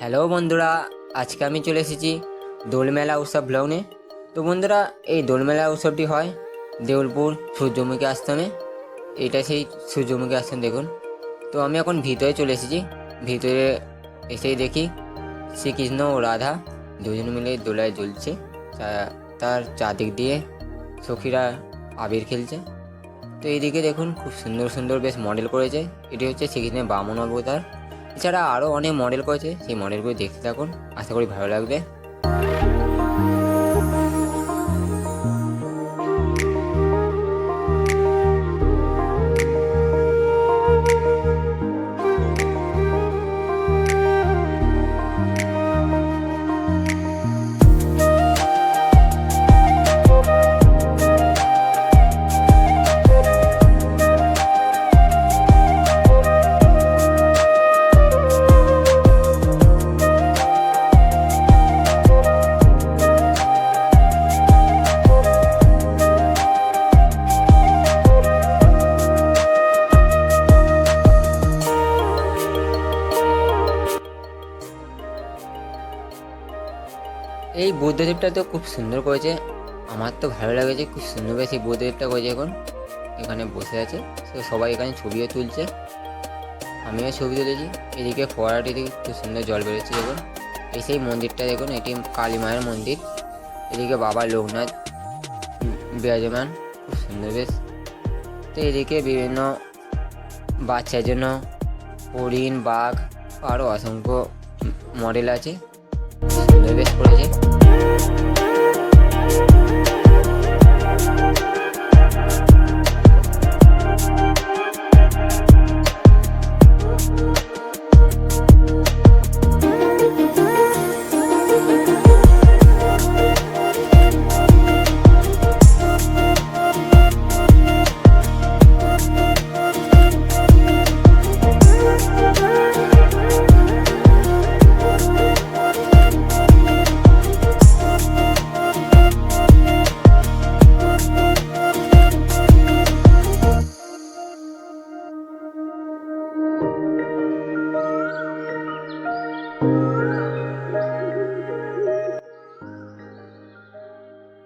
Hello বন্ধুরা, আজকে আমি চলে এসেছি দোলমেলা উৎসব ব্লগে তো বন্ধুরা, এই দোলমেলা উৎসবটি হয় দেউলপুর সূর্যমুখী আশ্রমে। এটা সেই সূর্যমুখী আশ্রম, দেখুন। তো আমি এখন ভিতরে চলে এসেছি। ভিতরে এসেই দেখি শ্রীকৃষ্ণ ও রাধা দুজন মিলে দোলায় জ্বলছে। তার চারদিক দিয়ে সখীরা আবির খেলছে। তো এইদিকে দেখুন, খুব সুন্দর সুন্দর বেশ মডেল করেছে। এটি হচ্ছে শ্রীকৃষ্ণের বামন অবতার। এছাড়া আরও অনেক মডেল করেছে সেই মডেলগুলো দেখতে থাকুন। আশা করি ভালো লাগবে। এই বুদ্ধদেবটা তো খুব সুন্দর করেছে। আমার তো ভালো লেগেছে খুব সুন্দর বেশ এই বুদ্ধদেবটা করেছে এখন। এখানে বসে আছে। তো সবাই এখানে ছবিও তুলছে। আমিও ছবি তুলেছি। এদিকে ফোয়ারাটি থেকে খুব সুন্দর জল বেরোচ্ছে দেখুন। এই সেই মন্দিরটা দেখুন, এটি কালী মায়ের মন্দির। এদিকে বাবা লোকনাথ, বিরাজমান, খুব সুন্দর বেশ। তো এদিকে বিভিন্ন বাচ্চার জন্য হরিণ, বাঘ আরও অসংখ্য মডেল আছে। সুন্দর বেশ করেছে।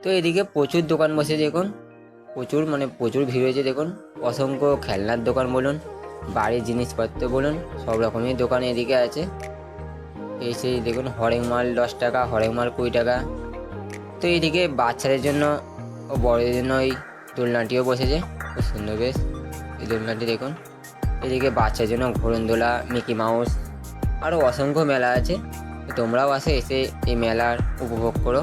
তো এদিকে প্রচুর দোকান বসে, দেখুন। প্রচুর মানে প্রচুর ভিড় হয়েছে, দেখুন। অসংখ্য খেলনার দোকান বলুন, বাড়ির জিনিসপত্র বলুন, সব রকমের দোকান এদিকে আছে। এই সেই, দেখুন, হরেক মাল দশ টাকা, হরেক মাল কুড়ি টাকা। তো এদিকে বাচ্চাদের জন্য ও বড়দের জন্য এই দোলনাটিও বসেছে, খুব সুন্দর বেশ। এই দোলনাটি দেখুন। এদিকে বাচ্চার জন্য ঘোরন দোলা মিকি মাউস আরও অসংখ্য মেলা আছে। তোমরাও আসে, এসে এই মেলার উপভোগ করো।